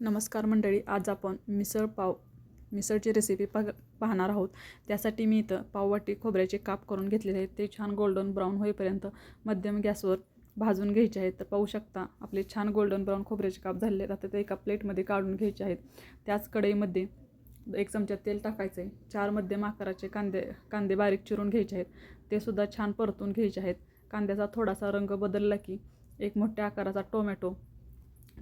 नमस्कार मंडळी आज आपण मिसळ पाव मिसळची रेसिपी पाह पाहणार आहोत. त्यासाठी मी इथं पाववाटी खोबऱ्याचे काप करून घेतलेले आहेत. ते छान गोल्डन ब्राऊन होईपर्यंत मध्यम गॅसवर भाजून घ्यायचे आहेत. तर पाहू शकता आपले छान गोल्डन ब्राऊन खोबऱ्याचे काप झालेले आहेत. आता ते एका प्लेटमध्ये काढून घ्यायचे आहेत. त्याच कढईमध्ये एक चमचा तेल टाकायचं आहे. चार मध्यम आकाराचे कांदे कांदे बारीक चिरून घ्यायचे आहेत. ते सुद्धा छान परतून घ्यायचे आहेत. कांद्याचा थोडासा रंग बदलला की एक मोठ्या आकाराचा टोमॅटो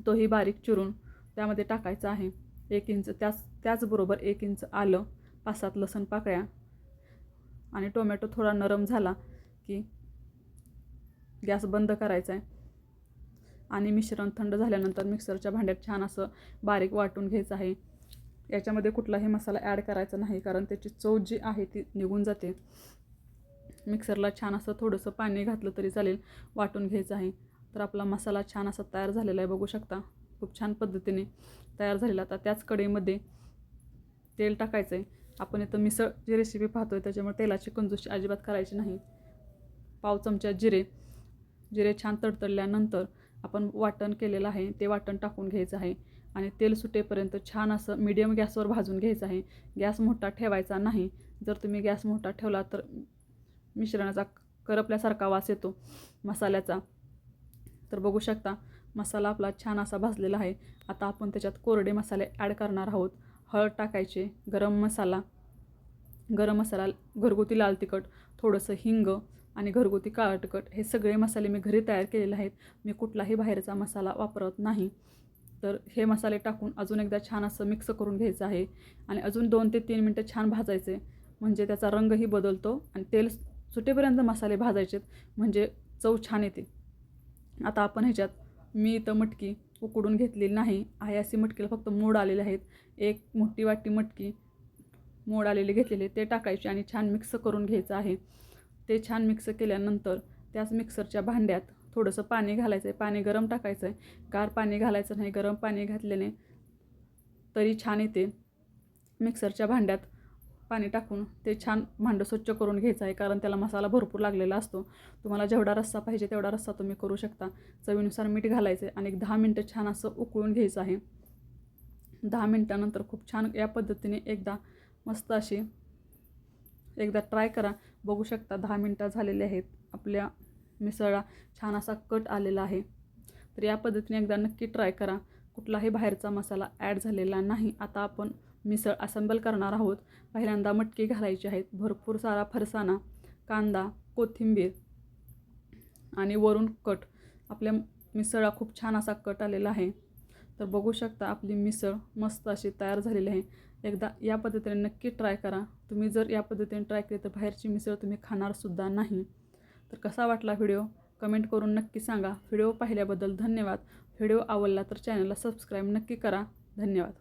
तोही बारीक चिरून त्यामध्ये टाकायचं आहे. एक इंच त्याच त्याचबरोबर एक इंच आलं पाच सात लसण पाकळ्या आणि टोमॅटो थोडा नरम झाला की गॅस बंद करायचा आहे आणि मिश्रण थंड झाल्यानंतर मिक्सरच्या भांड्यात छान असं बारीक वाटून घ्यायचं आहे. याच्यामध्ये कुठलाही मसाला ॲड करायचा नाही कारण त्याची चव जी आहे ती निघून जाते. मिक्सरला छान असं थोडंसं पाणी घातलं तरी चालेल वाटून घ्यायचं आहे. तर आपला मसाला छान असा तयार झालेला आहे बघू शकता. खूप छान पद्धतीने तयार झालेला. आता त्याच कढईमध्ये तेल टाकायचं आहे आपण इथं मिसळ जी रेसिपी पाहतो आहे त्याच्यामुळे तेलाची कंजूशी अजिबात करायची नाही. पाव चमचा जिरे. जिरे छान तडतडल्यानंतर आपण वाटण केलेलं आहे. ते वाटण टाकून घ्यायचं आहे. आणि तेल सुटेपर्यंत छान असं मीडियम गॅसवर भाजून घ्यायचं आहे. गॅस मोठा ठेवायचा नाही. जर तुम्ही गॅस मोठा ठेवला तर मिश्रणाचा करपल्यासारखा वास येतो मसाल्याचा. तर बघू शकता मसाला आपला छान असा भाजलेला आहे. आता आपण त्याच्यात कोरडे मसाले ॲड करणार आहोत. हळद टाकायचे गरम मसाला. गरम मसाला घरगुती लाल तिखट थोडंसं हिंग आणि घरगुती काळा तिखट. हे सगळे मसाले मी घरी तयार केलेले आहेत. मी कुठलाही बाहेरचा मसाला वापरत नाही. तर हे मसाले टाकून अजून एकदा छान असं मिक्स करून घ्यायचं आहे आणि अजून दोन ते तीन मिनटं छान भाजायचे. म्हणजे त्याचा रंगही बदलतो आणि तेल सुटेपर्यंत मसाले भाजायचेत. म्हणजे चव छान येते. आता आपण ह्याच्यात मी इथं मटकी उकडून घेतलेली नाही. आहे अशी मटकीला फक्त मोड आलेले आहेत. एक मोठी वाटी मटकी मोड आलेले घेतलेले ते टाकायचे आणि छान मिक्स करून घ्यायचं आहे. ते छान मिक्स केल्यानंतर त्याच मिक्सरच्या भांड्यात थोडंसं पाणी घालायचं आहे पाणी गरम टाकायचं आहे गार पाणी घालायचं नाही. गरम पाणी घातल्याने तरी छान येते. मिक्सरच्या भांड्यात पाणी टाकून ते छान भांडं स्वच्छ करून घ्यायचं आहे कारण त्याला मसाला भरपूर लागलेला असतो. तुम्हाला जेवढा रस्सा पाहिजे तेवढा रस्सा तुम्ही करू शकता. चवीनुसार मीठ घालायचं आणि एक दहा मिनटं छान असं उकळून घ्यायचं आहे. दहा मिनटानंतर खूप छान या पद्धतीने एकदा मस्त अशी एकदा ट्राय करा. बघू शकता दहा मिनटं झालेले आहेत. आपल्या मिसळला छान असा कट आलेला आहे. तर या पद्धतीने एकदा नक्की ट्राय करा. कुठलाही बाहेरचा मसाला ॲड झालेला नाही. आता आपण मिसळ असेंबल करणार आहोत. पहिल्यांदा मटकी घालायची आहेत भरपूर सारा फरसाणा कांदा कोथिंबीर आणि वरून कट. आपल्या मिसळला खूप छान असा कट आलेला आहे. तर बघू शकता आपली मिसळ मस्त अशी तयार झालेली आहे. एकदा या पद्धतीने नक्की ट्राय करा. तुम्ही जर या पद्धतीने ट्राय केली तर बाहेरची मिसळ तुम्ही खाणारसुद्धा नाही. तर कसा वाटला व्हिडिओ? कमेंट करून नक्की सांगा. व्हिडिओ पाहिल्याबद्दल धन्यवाद. व्हिडिओ आवडला तर चॅनलला सबस्क्राईब नक्की करा. धन्यवाद.